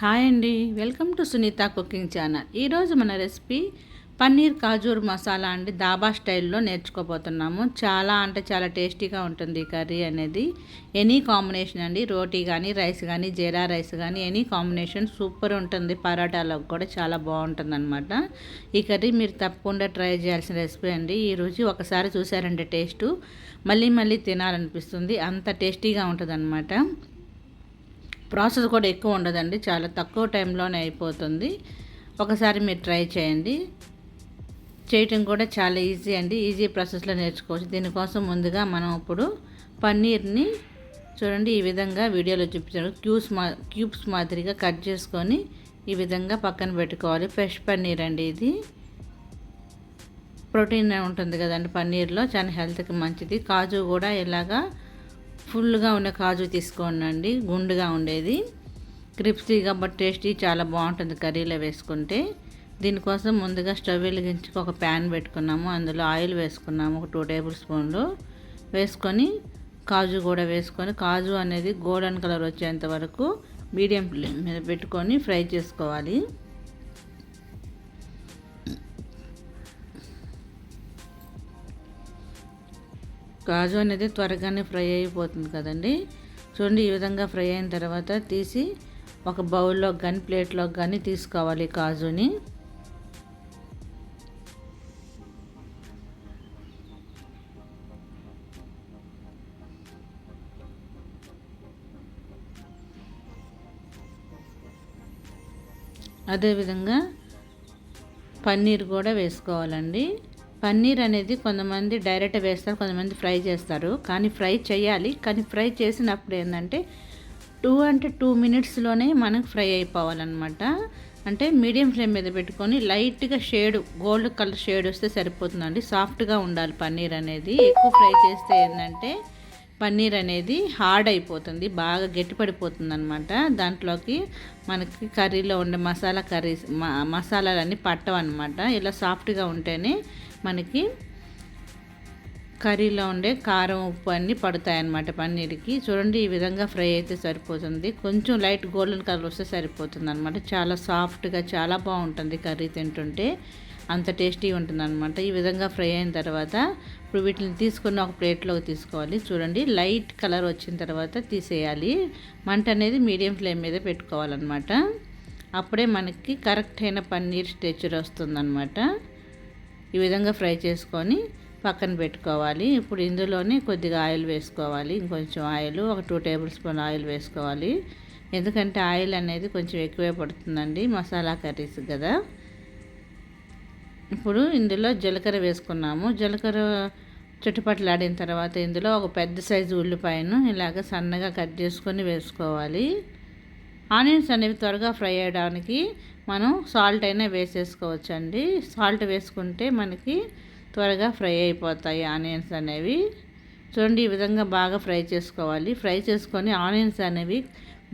Hi అండి. Welcome to Sunitha cooking channel. ఈరోజు మన రెసిపీ పన్నీర్ కాజూర్ మసాలా అండి. దాబా స్టైల్లో నేర్చుకోబోతున్నాము. చాలా అంటే చాలా టేస్టీగా ఉంటుంది ఈ కర్రీ అనేది. ఎనీ కాంబినేషన్ అండి. రోటీ కానీ రైస్ కానీ జీరా రైస్ కానీ ఎనీ కాంబినేషన్ సూపర్ ఉంటుంది. పరోటాలకు కూడా చాలా బాగుంటుంది అనమాట ఈ కర్రీ మీరు తప్పకుండా ట్రై చేయాల్సిన రెసిపీ అండి. ఈరోజు ఒకసారి చూసారంటే టేస్టు. మళ్ళీ మళ్ళీ తినాలనిపిస్తుంది. అంత టేస్టీగా ఉంటుంది అనమాట ప్రాసెస్ కూడా ఎక్కువ ఉండదండి చాలా తక్కువ టైంలోనే అయిపోతుంది. ఒకసారి మీరు ట్రై చేయండి. చేయటం కూడా చాలా ఈజీ అండి ఈజీ ప్రాసెస్లో నేర్చుకోవచ్చు. దీనికోసం ముందుగా మనం ఇప్పుడు పన్నీర్ని చూడండి ఈ విధంగా వీడియోలో చూపించారు. క్యూబ్స్ మా క్యూబ్స్ మాదిరిగా కట్ చేసుకొని ఈ విధంగా పక్కన పెట్టుకోవాలి. ఫ్రెష్ పన్నీర్ అండి ఇది. ప్రోటీన్ ఉంటుంది కదండి పన్నీర్లో చాలా హెల్త్కి మంచిది. కాజు కూడా ఇలాగా ఫుల్గా ఉన్న కాజు తీసుకోండి గుండుగా ఉండేది. క్రిప్సీగా బట్ టేస్టీ చాలా బాగుంటుంది కర్రీలో వేసుకుంటే. దీనికోసం ముందుగా స్టవ్ వెలిగించి ఒక ప్యాన్ పెట్టుకున్నాము అందులో ఆయిల్ వేసుకున్నాము ఒక టూ టేబుల్ స్పూన్లు వేసుకొని కాజు కూడా వేసుకొని కాజు అనేది గోల్డెన్ కలర్ వచ్చేంత వరకు మీడియం ఫ్లేమ్ మీద పెట్టుకొని ఫ్రై చేసుకోవాలి. కాజు అనేది త్వరగానే ఫ్రై అయిపోతుంది కదండి. చూడండి ఈ విధంగా ఫ్రై అయిన తర్వాత తీసి ఒక బౌల్లో కానీ ప్లేట్లో కానీ తీసుకోవాలి కాజుని అదేవిధంగా పన్నీర్ కూడా వేసుకోవాలండి. పన్నీర్ అనేది కొంతమంది డైరెక్ట్ వేస్తారు కొంతమంది ఫ్రై చేస్తారు. కానీ ఫ్రై చేయాలి. కానీ ఫ్రై చేసినప్పుడు ఏంటంటే టూ అంటే టూ మినిట్స్లోనే మనకు ఫ్రై అయిపోవాలన్నమాట. అంటే మీడియం ఫ్లేమ్ మీద పెట్టుకొని లైట్గా షేడ్ గోల్డ్ కలర్ షేడ్ వస్తే సరిపోతుందండి. సాఫ్ట్గా ఉండాలి పన్నీర్ అనేది. ఎక్కువ ఫ్రై చేస్తే ఏంటంటే పన్నీర్ అనేది హార్డ్ అయిపోతుంది బాగా గట్టిపడిపోతుంది అనమాట దాంట్లోకి మనకి కర్రీలో ఉండే మసాలా కర్రీస్ మసాలాలన్నీ పట్టవన్నమాట. ఇలా సాఫ్ట్గా ఉంటేనే మనకి కర్రీలో ఉండే కారం ఉప్పు అన్నీ పడతాయన్నమాట పన్నీర్కి. చూడండి ఈ విధంగా ఫ్రై అయితే సరిపోతుంది. కొంచెం లైట్ గోల్డెన్ కలర్ వస్తే సరిపోతుంది అనమాట చాలా సాఫ్ట్గా చాలా బాగుంటుంది కర్రీ తింటుంటే. అంత టేస్టీ ఉంటుంది అనమాట ఈ విధంగా ఫ్రై అయిన తర్వాత ఇప్పుడు వీటిని తీసుకుని ఒక ప్లేట్లోకి తీసుకోవాలి. చూడండి లైట్ కలర్ వచ్చిన తర్వాత తీసేయాలి. మంట అనేది మీడియం ఫ్లేమ్ మీద పెట్టుకోవాలన్నమాట. అప్పుడే మనకి కరెక్ట్ అయిన పన్నీర్ స్టెచర్ వస్తుందన్నమాట. ఈ విధంగా ఫ్రై చేసుకొని పక్కన పెట్టుకోవాలి. ఇప్పుడు ఇందులోనే కొద్దిగా ఆయిల్ వేసుకోవాలి. ఇంకొంచెం ఆయిల్ ఒక టూ టేబుల్ స్పూన్ ఆయిల్ వేసుకోవాలి. ఎందుకంటే ఆయిల్ అనేది కొంచెం ఎక్కువే పడుతుందండి మసాలా కర్రీస్ కదా. ఇప్పుడు ఇందులో జీలకర్ర వేసుకున్నాము. జీలకర్ర చుట్టుపట్లాడిన తర్వాత ఇందులో ఒక పెద్ద సైజు ఉల్లిపాయను ఇలాగ సన్నగా కట్ చేసుకొని వేసుకోవాలి. ఆనియన్స్ అనేవి త్వరగా ఫ్రై అయ్యడానికి మనం సాల్ట్ అయినా వేసేసుకోవచ్చండి. సాల్ట్ వేసుకుంటే మనకి త్వరగా ఫ్రై అయిపోతాయి ఆనియన్స్ అనేవి. చూడండి ఈ విధంగా బాగా ఫ్రై చేసుకోవాలి. ఫ్రై చేసుకొని ఆనియన్స్ అనేవి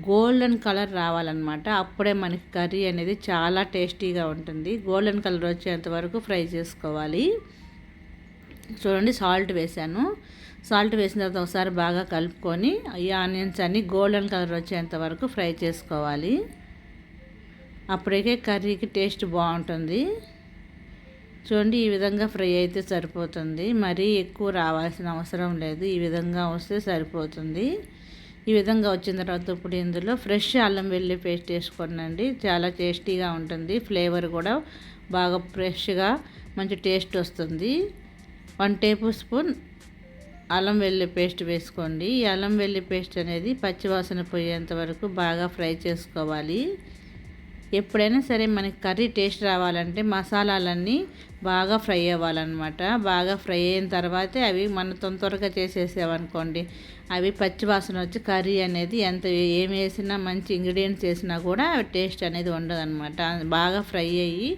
గోల్డెన్ కలర్ రావాలన్నమాట. అప్పుడే మనకి కర్రీ అనేది చాలా టేస్టీగా ఉంటుంది. గోల్డెన్ కలర్ వచ్చేంత వరకు ఫ్రై చేసుకోవాలి. చూడండి సాల్ట్ వేసాను సాల్ట్ వేసిన తర్వాత ఒకసారి బాగా కలుపుకొని ఈ ఆనియన్స్ అన్నీ గోల్డెన్ కలర్ వచ్చేంత వరకు ఫ్రై చేసుకోవాలి. అప్పటికే కర్రీకి టేస్ట్ బాగుంటుంది. చూడండి ఈ విధంగా ఫ్రై అయితే సరిపోతుంది. మరీ ఎక్కువ రావాల్సిన అవసరం లేదు. ఈ విధంగా వస్తే సరిపోతుంది. ఈ విధంగా వచ్చిన తర్వాత ఇప్పుడు ఇందులో ఫ్రెష్ అల్లం వెల్లి పేస్ట్ వేసుకోనండి. చాలా టేస్టీగా ఉంటుంది. ఫ్లేవర్ కూడా బాగా ఫ్రెష్గా మంచి టేస్ట్ వస్తుంది. వన్ టేబుల్ స్పూన్ అల్లం వెల్లి పేస్ట్ వేసుకోండి. ఈ అల్లం వెల్లి పేస్ట్ అనేది పచ్చివాసన పోయేంత వరకు బాగా ఫ్రై చేసుకోవాలి. ఎప్పుడైనా సరే మనకి కర్రీ టేస్ట్ రావాలంటే మసాలాలన్నీ బాగా ఫ్రై అవ్వాలన్నమాట. బాగా ఫ్రై అయిన తర్వాతే అవి మన తొందరగా చేసేసామనుకోండి అవి పచ్చివాసన వచ్చి కర్రీ అనేది ఎంత ఏం వేసినా మంచి ఇంగ్రీడియంట్స్ వేసినా కూడా టేస్ట్ అనేది ఉండదన్నమాట. బాగా ఫ్రై అయ్యి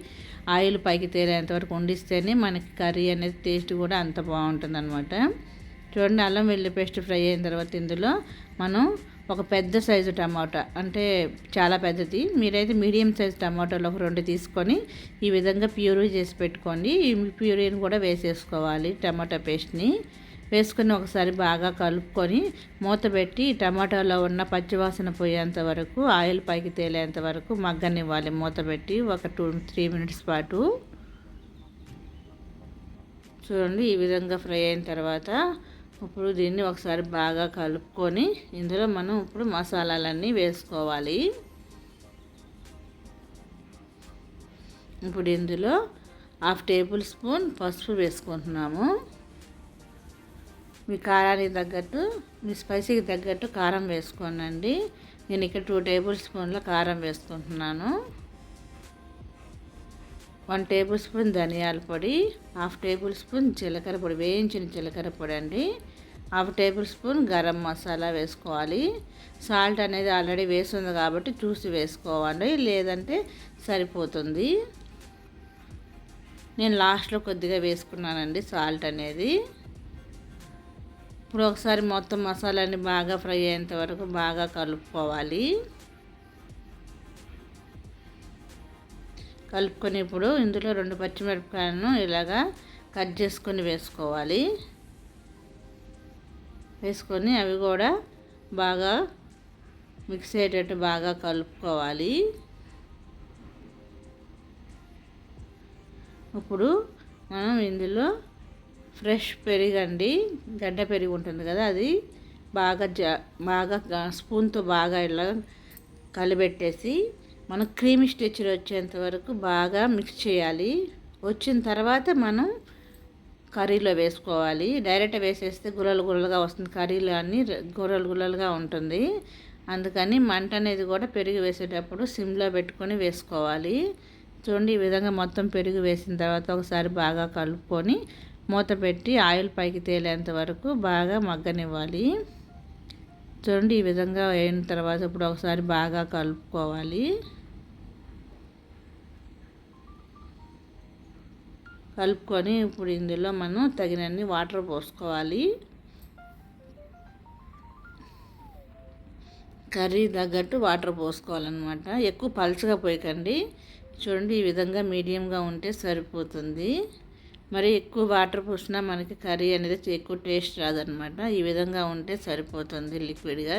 ఆయిల్ పైకి తేలేంత వరకు వండిస్తేనే మనకి కర్రీ అనేది టేస్ట్ కూడా అంత బాగుంటుంది అనమాట చూడండి అల్లం వెల్లి పేస్ట్ ఫ్రై అయిన తర్వాత ఇందులో మనం ఒక పెద్ద సైజు టమాటా అంటే చాలా పెద్దది. మీరైతే మీడియం సైజు టమాటాలు ఒక రెండు తీసుకొని ఈ విధంగా ప్యూరీ చేసి పెట్టుకోండి. ఈ ప్యూరీని కూడా వేసేసుకోవాలి టమాటా పేస్ట్ని. వేసుకొని ఒకసారి బాగా కలుపుకొని మూత పెట్టి టమాటాలో ఉన్న పచ్చివాసన పోయేంత వరకు ఆయిల్ పైకి తేలేంత వరకు మగ్గనివ్వాలి మూత పెట్టి ఒక టూ త్రీ మినిట్స్ పాటు. చూడండి ఈ విధంగా ఫ్రై అయిన తర్వాత ఇప్పుడు దీన్ని ఒకసారి బాగా కలుపుకొని ఇందులో మనం ఇప్పుడు మసాలాలన్నీ వేసుకోవాలి. ఇప్పుడు ఇందులో హాఫ్ టేబుల్ స్పూన్ పసుపు వేసుకుంటున్నాము. మీ కారానికి తగ్గట్టు మీ స్పైసీకి తగ్గట్టు కారం వేసుకోనండి. నేను ఇక్కడ టూ టేబుల్ స్పూన్ల కారం వేసుకుంటున్నాను. వన్ టేబుల్ స్పూన్ ధనియాల పొడి హాఫ్ టేబుల్ స్పూన్ జీలకర్ర పొడి వేయించిన జీలకర్ర పొడి అండి. Half tablespoon garam masala వేసుకోవాలి. సాల్ట్ అనేది ఆల్రెడీ వేస్తుంది కాబట్టి చూసి వేసుకోవాలి. లేదంటే సరిపోతుంది. నేను లాస్ట్లో కొద్దిగా వేసుకున్నానండి సాల్ట్ అనేది. ఇప్పుడు ఒకసారి మొత్తం మసాలాని బాగా ఫ్రై అయ్యేంత వరకు బాగా కలుపుకోవాలి. కలుపుకొని ఇప్పుడు ఇందులో రెండు పచ్చిమిరపకాయలను ఇలాగా కట్ చేసుకొని వేసుకోవాలి. వేసుకొని అవి కూడా బాగా మిక్స్ అయ్యేటట్టు బాగా కలుపుకోవాలి. ఇప్పుడు మనం ఇందులో ఫ్రెష్ పెరిగండి గడ్డ పెరిగి ఉంటుంది కదా అది బాగా జ బాగా స్పూన్తో బాగా ఇలా కలిపెట్టేసి మనం క్రీమీ స్టెచర్ వచ్చేంత వరకు బాగా మిక్స్ చేయాలి. వచ్చిన తర్వాత మనం కర్రీలో వేసుకోవాలి. డైరెక్ట్ వేసేస్తే గుర్రలు గుర్రలుగా వస్తుంది. కర్రీలో అన్ని గుర్రలు గుర్రలుగా ఉంటుంది. అందుకని మంట అనేది కూడా పెరుగు వేసేటప్పుడు సిమ్లో పెట్టుకొని వేసుకోవాలి. చూడండి ఈ విధంగా మొత్తం పెరుగు వేసిన తర్వాత ఒకసారి బాగా కలుపుకొని మూత పెట్టి ఆయిల్ పైకి తేలేంత వరకు బాగా మగ్గనివ్వాలి. చూడండి ఈ విధంగా అయిన తర్వాత ఇప్పుడు ఒకసారి బాగా కలుపుకోవాలి. కలుపుకొని ఇప్పుడు ఇందులో మనం తగినన్ని వాటర్ పోసుకోవాలి. కర్రీ తగ్గట్టు వాటర్ పోసుకోవాలన్నమాట. ఎక్కువ పలుచగా పోయకండి. చూడండి ఈ విధంగా మీడియంగా ఉంటే సరిపోతుంది. మరి ఎక్కువ వాటర్ పోసినా మనకి కర్రీ అనేది ఎక్కువ టేస్ట్ రాదనమాట ఈ విధంగా ఉంటే సరిపోతుంది లిక్విడ్గా.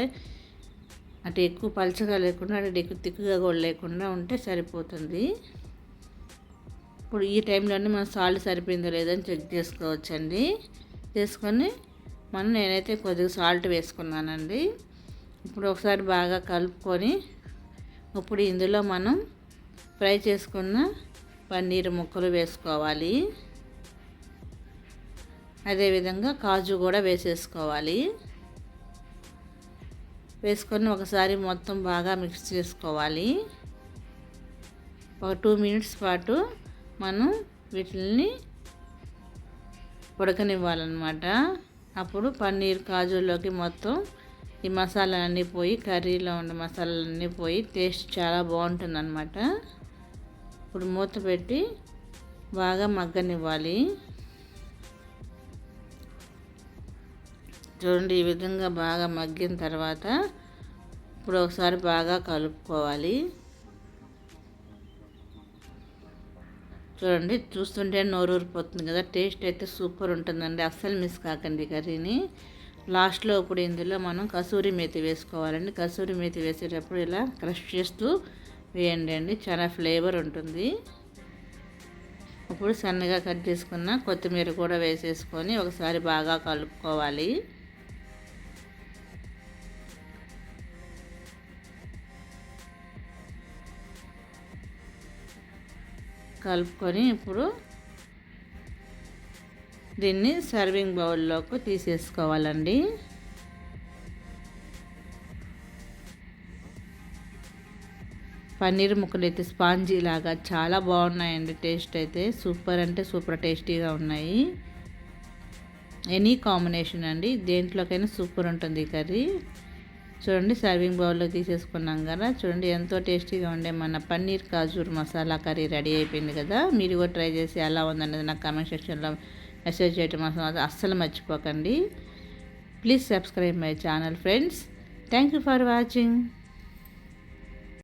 అటు ఎక్కువ పలుచగా లేకుండా అటు ఎక్కువ తిక్కుగా కూడా లేకుండా ఉంటే సరిపోతుంది. ఇప్పుడు ఈ టైంలోనే మనం సాల్ట్ సరిపోయిందో లేదని చెక్ చేసుకోవచ్చండి. చేసుకొని మనం నేనైతే కొద్దిగా సాల్ట్ వేసుకున్నానండి. ఇప్పుడు ఒకసారి బాగా కలుపుకొని ఇప్పుడు ఇందులో మనం ఫ్రై చేసుకున్న పన్నీర్ ముక్కలు వేసుకోవాలి. అదేవిధంగా కాజు కూడా వేసేసుకోవాలి. వేసుకొని ఒకసారి మొత్తం బాగా మిక్స్ చేసుకోవాలి. ఒక టూ మినిట్స్ పాటు మనం వీటిని ఉడకనివ్వాలన్నమాట. అప్పుడు పన్నీర్ కాజులోకి మొత్తం ఈ మసాలాలన్నీ పోయి కర్రీలో ఉన్న మసాలాలన్నీ పోయి టేస్ట్ చాలా బాగుంటుంది అనమాట ఇప్పుడు మూత పెట్టి బాగా మగ్గనివ్వాలి. చూడండి ఈ విధంగా బాగా మగ్గిన తర్వాత ఇప్పుడు ఒకసారి బాగా కలుపుకోవాలి. చూడండి చూస్తుంటే నోరు ఊరిపోతుంది కదా. టేస్ట్ అయితే సూపర్ ఉంటుందండి. అస్సలు మిస్ కాకండి కర్రీని. లాస్ట్లో ఇప్పుడు ఇందులో మనం కసూరి మేతి వేసుకోవాలండి. కసూరి మేతి వేసేటప్పుడు ఇలా క్రష్ చేస్తూ వేయండి అండి. చాలా ఫ్లేవర్ ఉంటుంది. ఇప్పుడు సన్నగా కట్ చేసుకున్న కొత్తిమీర కూడా వేసేసుకొని ఒకసారి బాగా కలుపుకోవాలి. కలుపుకొని ఇప్పుడు దీన్ని సర్వింగ్ బౌల్లోకి తీసేసుకోవాలండి. పన్నీర్ ముక్కలు అయితే స్పాంజీ లాగా చాలా బాగున్నాయండి. టేస్ట్ అయితే సూపర్ అంటే సూపర్ టేస్టీగా ఉన్నాయి. ఎనీ కాంబినేషన్ అండి. దేంట్లోకైనా సూపర్ ఉంటుంది కర్రీ. చూడండి సర్వింగ్ బౌల్లో తీసేసుకున్నాం కదా. చూడండి ఎంతో టేస్టీగా ఉండే మన పన్నీర్ కాజూర్ మసాలా కర్రీ రెడీ అయిపోయింది కదా. మీరు కూడా ట్రై చేసి ఎలా ఉందనేది నాకు కామెంట్ సెక్షన్లో మెసేజ్ చేయటం అస్సలు మర్చిపోకండి. Please subscribe my channel friends thank you for watching